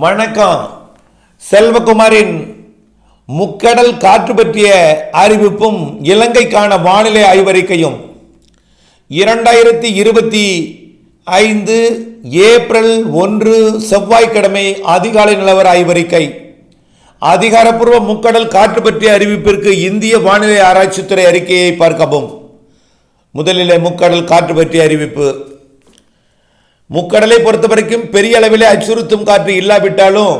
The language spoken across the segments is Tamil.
வணக்கம். செல்வகுமாரின் முக்கடல் காற்று பற்றிய அறிவிப்பும் இலங்கைக்கான வானிலை ஆய்வறிக்கையும் இரண்டாயிரத்தி இருபத்தி ஐந்து ஏப்ரல் ஒன்று செவ்வாய்க்கிழமை அதிகாலை நிலவர ஆய்வறிக்கை. அதிகாரப்பூர்வ முக்கடல் காற்று பற்றிய அறிவிப்பிற்கு இந்திய வானிலை ஆராய்ச்சித்துறை அறிக்கையை பார்க்கவும். முதலிலே முக்கடல் காற்று பற்றிய அறிவிப்பு. முக்கடலை பொறுத்த வரைக்கும் பெரிய அளவிலே அச்சுறுத்தும் காற்று இல்லாவிட்டாலும்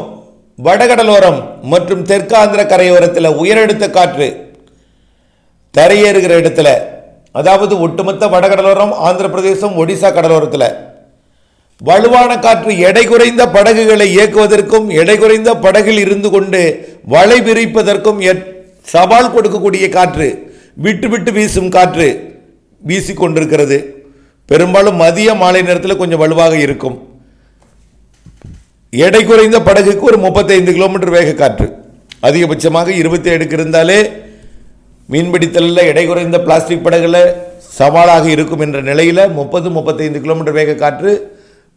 வடகடலோரம் மற்றும் தெற்காந்திர கரையோரத்தில் உயரெடுத்த காற்று தரையேறுகிற இடத்துல அதாவது ஒட்டுமொத்த வடகடலோரம் ஆந்திர பிரதேசம் ஒடிசா கடலோரத்தில் வலுவான காற்று எடை குறைந்த படகுகளை இயக்குவதற்கும் எடை குறைந்த படகில் இருந்து கொண்டு வலை விரிப்பதற்கும் சவால் கொடுக்கக்கூடிய காற்று விட்டு விட்டு வீசும் காற்று வீசிக்கொண்டிருக்கிறது. பெரும்பாலும் மதிய மாலை நேரத்தில் கொஞ்சம் வலுவாக இருக்கும். எடை குறைந்த படகுக்கு ஒரு முப்பத்தைந்து கிலோமீட்டர் வேக காற்று. அதிகபட்சமாக இருபத்தி ஏழுக்கு இருந்தாலே மீன்பிடித்தலில் எடை குறைந்த பிளாஸ்டிக் படகுல சவாலாக இருக்கும் என்ற நிலையில் முப்பது முப்பத்தைந்து கிலோமீட்டர் வேக காற்று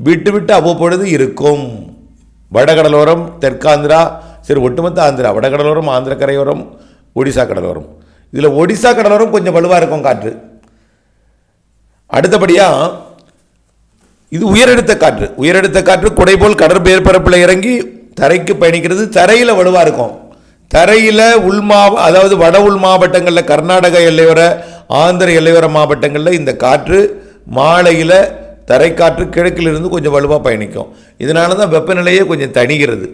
விட்டு விட்டு அவ்வப்பொழுது இருக்கும். வடகடலோரம் தெற்காந்திரா சரி ஒட்டுமொத்த ஆந்திரா வடகடலோரம் ஆந்திர கரையோரம் ஒடிசா கடலோரம். இதில் ஒடிசா கடலோரம் கொஞ்சம் வலுவாக இருக்கும் காற்று. அடுத்தபடியாக இது உயரெடுத்த காற்று. உயரெடுத்த காற்று குடை போல் கடற்பேற்பரப்பில் இறங்கி தரைக்கு பயணிக்கிறது. தரையில் வலுவாக இருக்கும். தரையில் உள் அதாவது வட உள் மாவட்டங்களில் கர்நாடக எல்லையோர ஆந்திர எல்லையோர மாவட்டங்களில் இந்த காற்று மாலையில் தரைக்காற்று கிழக்கிலிருந்து கொஞ்சம் வலுவாக பயணிக்கும். இதனால தான் வெப்பநிலையே கொஞ்சம் தணிகிறது.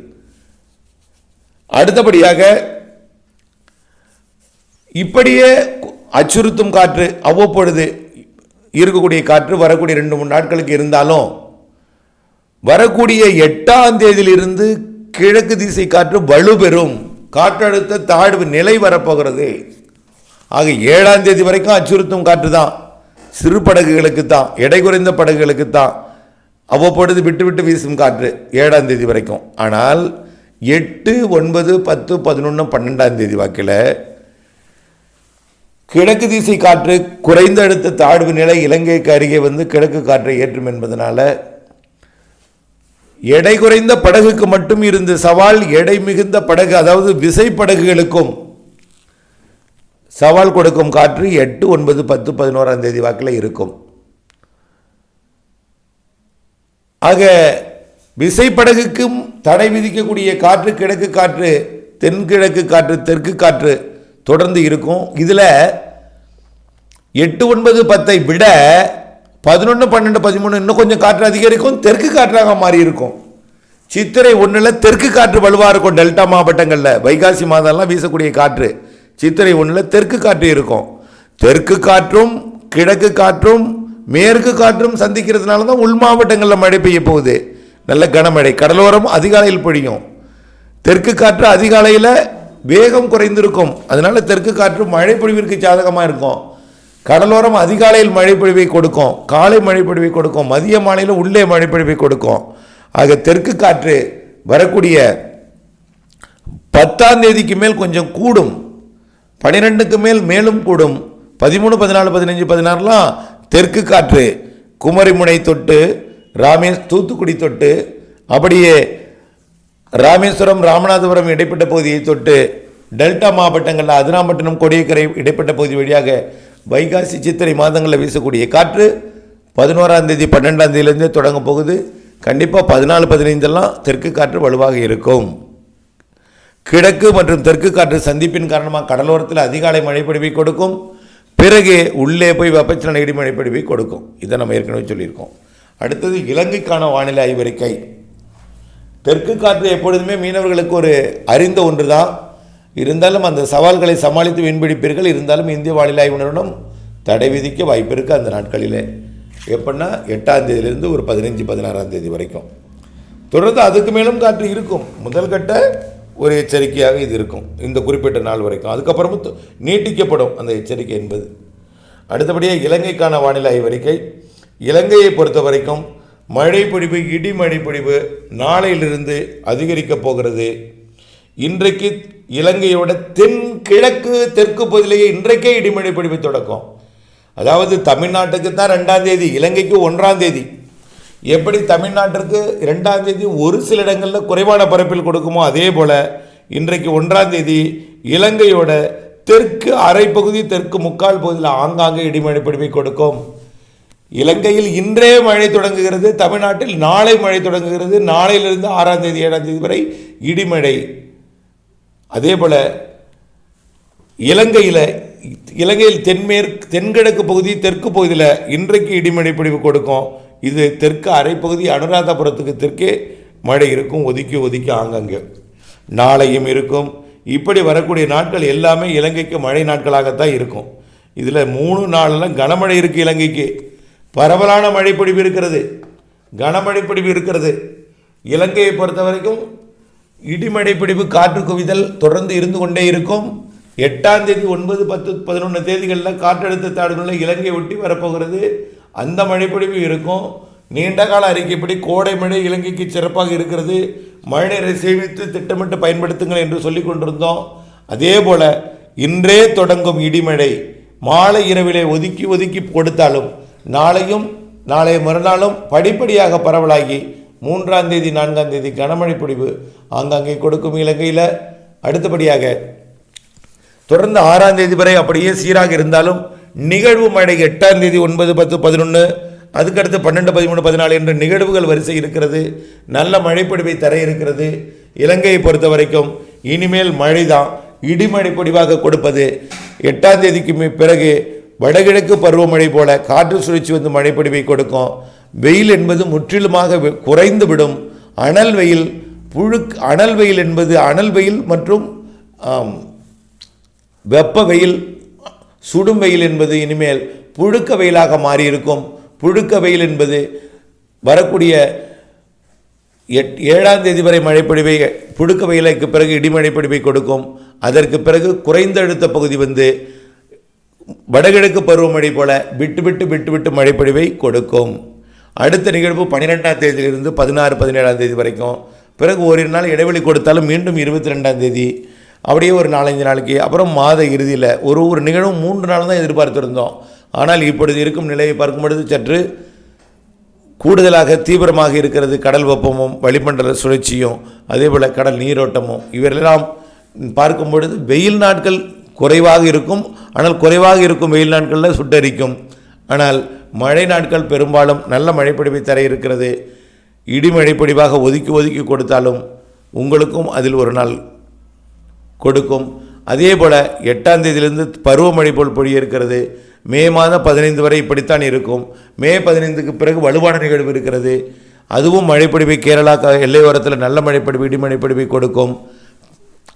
அடுத்தபடியாக இப்படியே அச்சுறுத்தும் காற்று அவ்வப்பொழுது இருக்கக்கூடிய காற்று வரக்கூடிய ரெண்டு மூணு நாட்களுக்கு இருந்தாலும் வரக்கூடிய எட்டாம் தேதியிலிருந்து கிழக்கு திசை காற்று வலுப்பெறும். காற்றழுத்த தாழ்வு நிலை வரப்போகிறது. ஆக ஏழாம் தேதி வரைக்கும் அச்சுறுத்தும் காற்று தான். சிறு படகுகளுக்கு தான் எடை குறைந்த படகுகளுக்கு தான் அவ்வப்பொழுது விட்டு விட்டு வீசும் காற்று ஏழாம் தேதி வரைக்கும். ஆனால் எட்டு ஒன்பது பத்து பதினொன்று பன்னெண்டாம் தேதி வாக்கில் கிழக்கு திசை காற்று குறைந்த அடுத்த தாழ்வு நிலை இலங்கைக்கு அருகே வந்து கிழக்கு காற்றை ஏற்றும் என்பதனால எடை குறைந்த படகுக்கு மட்டும் இருந்த சவால் எடை மிகுந்த படகு அதாவது விசை படகுகளுக்கும் சவால் கொடுக்கும் காற்று எட்டு ஒன்பது பத்து பதினோராம் தேதி வாக்கில் இருக்கும். ஆக விசைப்படகுக்கும் தடை விதிக்கக்கூடிய காற்று கிழக்கு காற்று தென்கிழக்கு காற்று தெற்கு காற்று தொடர்ந்து இருக்கும். இதில் எட்டு ஒன்பது பத்தை விட பதினொன்று பன்னெண்டு பதிமூணு இன்னும் கொஞ்சம் காற்று அதிகரிக்கும். தெற்கு காற்றாக மாறி இருக்கும். சித்திரை ஒன்றில் தெற்கு காற்று வலுவாக இருக்கும் டெல்டா மாவட்டங்களில். வைகாசி மாதம்லாம் வீசக்கூடிய காற்று. சித்திரை ஒன்றில் தெற்கு காற்று இருக்கும். தெற்கு காற்றும் கிழக்கு காற்றும் மேற்கு காற்றும் சந்திக்கிறதுனால தான் உள் மாவட்டங்களில் மழை பெய்ய போகுது. நல்ல கனமழை. கடலோரம் அதிகாலையில் பொழியும். தெற்கு காற்று அதிகாலையில் வேகம் குறைந்திருக்கும். அதனால தெற்கு காற்று மழை பொழிவிற்கு சாதகமாக இருக்கும். கடலோரம் அதிகாலையில் மழைப்பொழிவை கொடுக்கும். காலை மழைப்பொழிவை கொடுக்கும். மதிய மாலையில் உள்ளே மழைப்பொழிவை கொடுக்கும். ஆக தெற்கு காற்று வரக்கூடிய பத்தாம் தேதிக்கு மேல் கொஞ்சம் கூடும். பனிரெண்டுக்கு மேல் மேலும் கூடும். பதிமூணு பதினாலு பதினஞ்சு பதினாறுலாம் தெற்கு காற்று. குமரிமுனை தொட்டு ராமேஷ் தூத்துக்குடி தொட்டு அப்படியே ராமேஸ்வரம் ராமநாதபுரம் இடைப்பட்ட பகுதியை தொட்டு டெல்டா மாவட்டங்களில் அதிராம்பட்டினம் கொடியக்கரை இடைப்பட்ட பகுதி வழியாக வைகாசி சித்திரை மாதங்களில் வீசக்கூடிய காற்று பதினோராம் தேதி பன்னெண்டாம் தேதியிலேருந்தே தொடங்க போகுது. கண்டிப்பாக பதினாலு பதினைந்தெல்லாம் தெற்கு காற்று வலுவாக இருக்கும். கிழக்கு மற்றும் தெற்கு காற்று சந்திப்பின் காரணமாக கடலோரத்தில் அதிகாலை மழைப்பொழிவை கொடுக்கும். பிறகு உள்ளே போய் வெப்பச்சலன இடிமழை மழைப்பொழிவை கொடுக்கும். இதை நம்ம ஏற்கனவே சொல்லியிருக்கோம். அடுத்தது இலங்கைக்கான வானிலை ஆய்வறிக்கை. தெற்கு காற்று எப்பொழுதுமே மீனவர்களுக்கு ஒரு அறிந்த ஒன்று தான் இருந்தாலும் அந்த சவால்களை சமாளித்து மீன்பிடிப்பீர்கள் இருந்தாலும் இந்திய வானிலை ஆய்வு நிறுவனம் தடை விதிக்க வாய்ப்பு இருக்குது அந்த நாட்களிலே. எப்படின்னா எட்டாம் தேதியிலிருந்து ஒரு பதினஞ்சு பதினாறாம் தேதி வரைக்கும். தொடர்ந்து அதுக்கு மேலும் காற்று இருக்கும். முதல் கட்ட ஒரு எச்சரிக்கையாக இது இருக்கும். இந்த குறிப்பிட்ட நாள் வரைக்கும். அதுக்கப்புறமும் நீட்டிக்கப்படும் அந்த எச்சரிக்கை என்பது. அடுத்தபடியாக இலங்கைக்கான வானிலை ஆய்வறிக்கை. இலங்கையை பொறுத்த வரைக்கும் மழை பொழிவு இடி மழை பொழிவு நாளையிலிருந்து அதிகரிக்கப் போகிறது. இன்றைக்கு இலங்கையோட தென் கிழக்கு தெற்கு பகுதியிலேயே இன்றைக்கே இடிமழை பொழிவு தொடக்கம். அதாவது தமிழ்நாட்டுக்கு தான் ரெண்டாம் தேதி இலங்கைக்கு ஒன்றாம் தேதி. எப்படி தமிழ்நாட்டிற்கு ரெண்டாம் தேதி ஒரு சில இடங்களில் குறைவான பரப்பில் கொடுக்குமோ அதே போல் இன்றைக்கு ஒன்றாம் தேதி இலங்கையோட தெற்கு அரைப்பகுதி தெற்கு முக்கால் பகுதியில் ஆங்காங்கே இடிமழை பிடிப்பை கொடுக்கும். இலங்கையில் இன்றே மழை தொடங்குகிறது தமிழ்நாட்டில் நாளை மழை தொடங்குகிறது நாளையிலிருந்து ஆறாம் தேதி ஏழாம் தேதி வரை இடிமழை. அதே போல் இலங்கையில் இலங்கையில் தென்மேற்கு தென்கிழக்கு பகுதி தெற்கு பகுதியில் இன்றைக்கு இடிமழை பிடிவு கொடுக்கும். இது தெற்கு அரைப்பகுதி அனுராதபுரத்துக்கு தெற்கே மழை இருக்கும் ஒதுக்கி ஒதுக்கி ஆங்கங்கே. நாளையும் இருக்கும். இப்படி வரக்கூடிய நாட்கள் எல்லாமே இலங்கைக்கு மழை நாட்களாகத்தான் இருக்கும். இதில் மூணு நாளெல்லாம் கனமழை இருக்குது இலங்கைக்கு. பரவலான மழைப்பொழிவு இருக்கிறது. கனமழைப்பொழிவு இருக்கிறது. இலங்கையை பொறுத்த வரைக்கும் இடிமழை காற்று குவிதல் தொடர்ந்து இருந்து கொண்டே இருக்கும். எட்டாம் தேதி ஒன்பது பத்து பதினொன்று தேதிகளில் காற்றழுத்த தாழ்வுகளில் இலங்கை ஒட்டி வரப்போகிறது. அந்த மழைப்பொழிவு இருக்கும். நீண்ட கால அறிக்கைப்படி கோடை மழை இலங்கைக்கு சிறப்பாக இருக்கிறது. மழைநீரை சேமித்து திட்டமிட்டு பயன்படுத்துங்கள் என்று சொல்லி கொண்டிருந்தோம். அதே போல் இன்றே தொடங்கும் இடிமழை மாலை இரவிலே ஒதுக்கி ஒதுக்கி கொடுத்தாலும் நாளையும் நாளைய மறுநாளும் படிப்படியாக பரவலாகி மூன்றாம் தேதி நான்காம் தேதி கனமழை பொழிவு ஆங்காங்கே கொடுக்கும் இலங்கையில். அடுத்தபடியாக தொடர்ந்து ஆறாம் தேதி வரை அப்படியே சீராக இருந்தாலும் நிகழ்வு மழை எட்டாம் தேதி ஒன்பது பத்து பதினொன்று அதுக்கடுத்து பன்னெண்டு பதிமூணு பதினாலு என்ற நிகழ்வுகள் வரிசை இருக்கிறது. நல்ல மழைப்பொடிவை தர இருக்கிறது. இலங்கையை பொறுத்த வரைக்கும் இனிமேல் மழை தான் இடிமழை பொடிவாக கொடுப்பது. எட்டாம் தேதிக்கு பிறகு வடகிழக்கு பருவமழை போல காற்று சுழற்சி வந்து மழைப்பொழிவை கொடுக்கும். வெயில் என்பது முற்றிலுமாக வெ- குறைந்து விடும் அனல் வெயில் புழு அனல் வெயில் என்பது அனல் வெயில் மற்றும் வெப்ப வெயில் சுடும் வெயில் என்பது இனிமேல் புழுக்க வெயிலாக மாறியிருக்கும். புழுக்க வெயில் என்பது வரக்கூடிய எட் ஏழாம் தேதி வரை மழைப்பொழிவை புழுக்க வெயிலுக்கு பிறகு இடிமழை கொடுக்கும். அதற்கு பிறகு குறைந்த அழுத்த பகுதி வந்து வடகிழக்கு பருவமழை போல விட்டு விட்டு விட்டு விட்டு மழைப்பொழிவை கொடுக்கும். அடுத்த நிகழ்வு பன்னிரெண்டாம் தேதியிலிருந்து பதினாறு பதினேழாம் தேதி வரைக்கும். பிறகு ஓரிரு நாள் இடைவெளி கொடுத்தாலும் மீண்டும் இருபத்தி ரெண்டாம் தேதி. அப்படியே ஒரு நாலஞ்சு நாளைக்கு. அப்புறம் மாத இறுதியில் ஒரு ஒரு நிகழ்வும் மூன்று நாள் தான் எதிர்பார்த்துருந்தோம். ஆனால் இப்பொழுது இருக்கும் நிலையை பார்க்கும் பொழுது சற்று கூடுதலாக தீவிரமாக இருக்கிறது கடல் வெப்பமும் வளிமண்டல சுழற்சியும் அதேபோல் கடல் நீரோட்டமும். இவரெல்லாம் பார்க்கும் பொழுது வெயில் நாட்கள் குறைவாக இருக்கும். ஆனால் குறைவாக இருக்கும் வெயில் நாட்களில் சுட்டரிக்கும். ஆனால் மழை நாட்கள் பெரும்பாலும் நல்ல மழைப்பொழிவை தர இருக்கிறது. இடிமழை ஒதுக்கி ஒதுக்கி கொடுத்தாலும் உங்களுக்கும் அதில் ஒரு நாள் கொடுக்கும். அதே போல் எட்டாம் தேதியிலிருந்து பருவமழை போல் பொழிய இருக்கிறது. மே மாதம் பதினைந்து வரை இப்படித்தான் இருக்கும். மே பதினைந்துக்கு பிறகு வலுவான நிகழ்வு இருக்கிறது. அதுவும் மழைப்பொழிவை கேரளா க- எல்லையோரத்தில் நல்ல மழைப்பொழிவு இடிமழைப்பொழிவை கொடுக்கும்.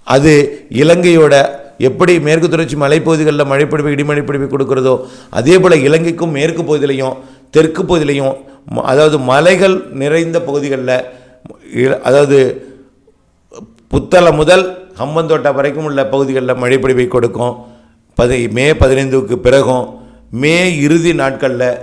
அது இலங்கையோட எப்படி மேற்கு தொடர்ச்சி மலைப்பகுதிகளில் மழைப்பிடிப்பு இடிமழைப்பிடிப்பு கொடுக்கிறதோ அதே போல் இலங்கைக்கும் மேற்கு பகுதியிலையும் தெற்கு பகுதியிலையும் ம- அதாவது மலைகள் நிறைந்த பகுதிகளில் அதாவது புத்தளம் முதல் ஹம்பந்தோட்டா வரைக்கும் உள்ள பகுதிகளில் மழைப்பிடிப்பை கொடுக்கும். பதி மே பதினைந்துக்கு பிறகும் மே இறுதி நாட்களில்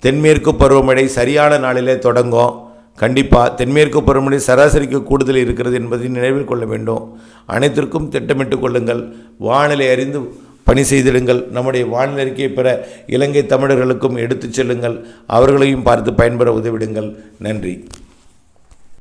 தென்மேற்கு பருவமழை சரியான நாளிலே தொடங்கும். கண்டிப்பாக தென்மேற்கு பருவமழை சராசரிக்கு கூடுதல் இருக்கிறது என்பதை நினைவில் கொள்ள வேண்டும். அனைத்திற்கும் திட்டமிட்டு கொள்ளுங்கள். வானிலை அறிந்து பணி செய்திடுங்கள். நம்முடைய வானிலை அறிக்கையை பெற இலங்கை தமிழர்களுக்கும் எடுத்துச் செல்லுங்கள். அவர்களையும் பார்த்து பயன்பெற உதவிடுங்கள். நன்றி.